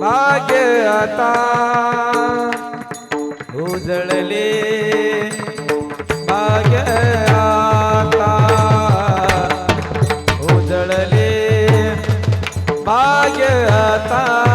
भाग्यता उजळले. भाग्य आता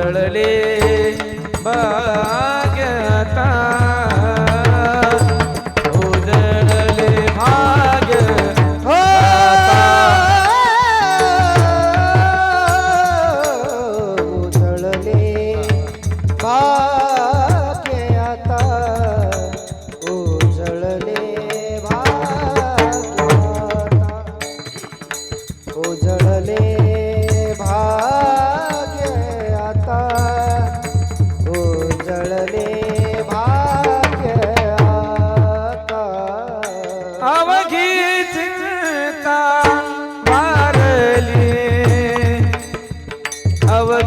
கடலே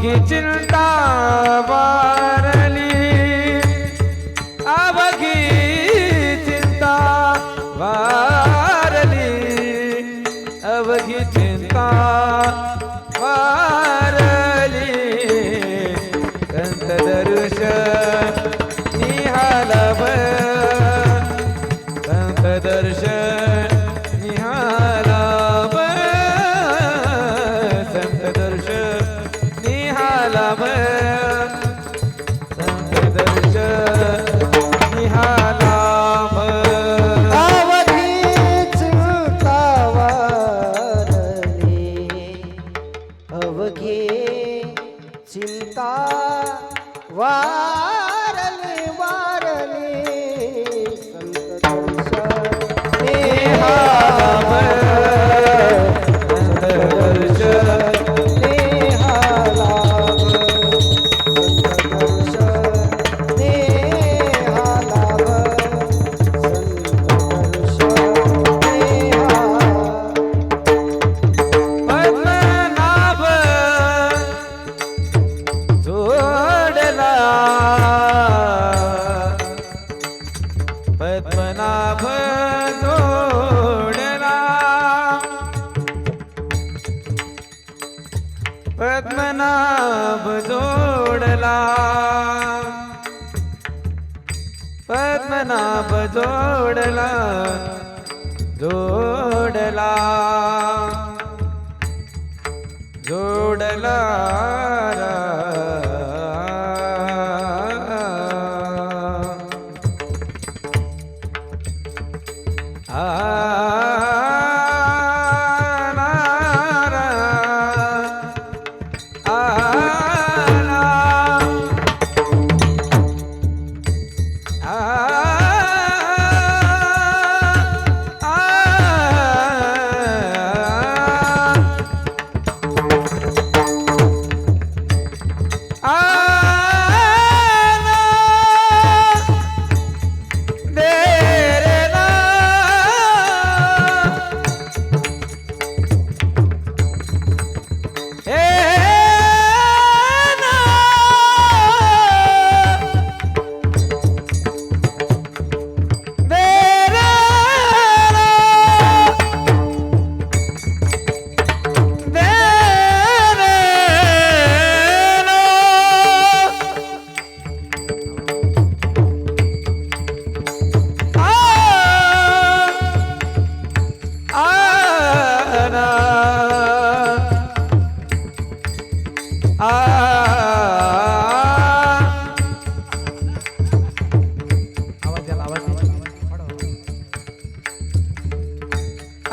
ही चिंता वारली अवघी चिंता वारली अवघी चिंता नाम जोडला जोडला जोडला.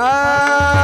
아.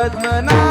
पद्मना